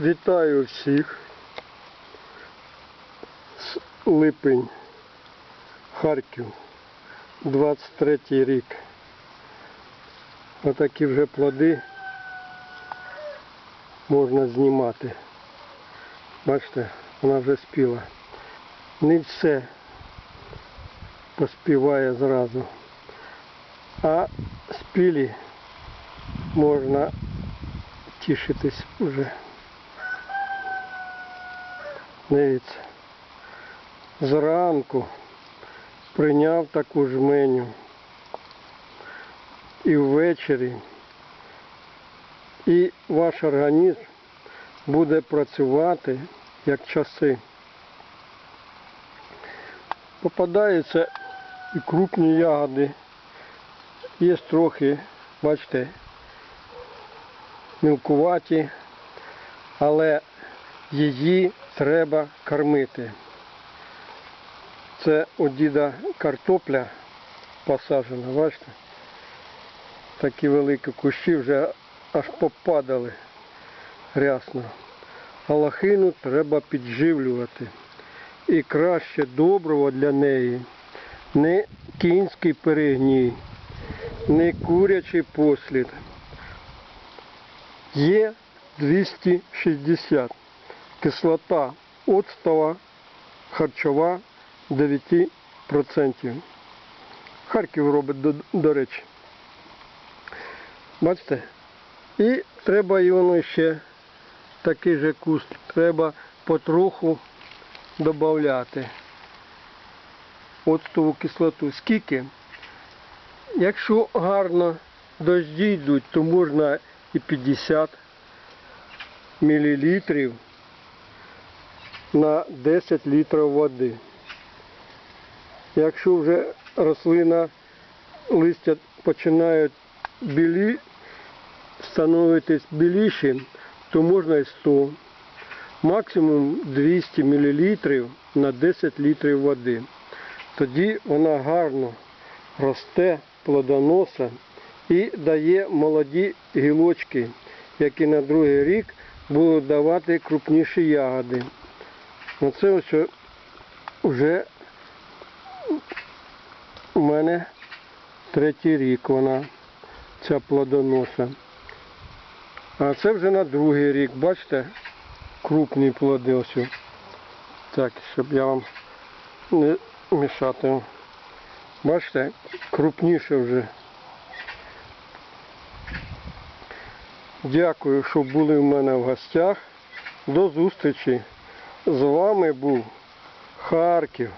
Вітаю всіх. Липень, Харків, 23 рік. Отакі вже плоди можна знімати. Бачите, вона вже спіла. Не все поспіває зразу. А спілі можна тішитись вже. Дивіться. Зранку прийняв таку жменю. І ввечері. І ваш організм буде працювати як часи. Попадаються і крупні ягоди. Є трохи, бачите, мілкуваті, але її треба кормити. Це у діда картопля посаджена, бачите? Такі великі кущі вже аж попадали рясно. А лохину треба підживлювати. І краще доброго для неї не кінський перегній, не курячий послід. Є 260. Кислота оцтова, харчова 9%. Харків робить, до, до речі. Бачите? І треба і ще такий же куст. Треба потроху додати оцтову кислоту. Скільки? Якщо гарно дожді йдуть, то можна і 50 мл на 10 літрів води. Якщо вже рослина листя починають білі, становитись біліші, то можна і 100. Максимум 200 мл на 10 літрів води. Тоді вона гарно росте, плодоноса і дає молоді гілочки, які на другий рік будуть давати крупніші ягоди. Оце ось вже у мене третій рік вона, ця плодоноса. А це вже на другий рік, бачите, крупні плоди ось. Так, щоб я вам не мішати. Бачите, крупніше вже. Дякую, що були в мене в гостях. До зустрічі. З вами був Харків.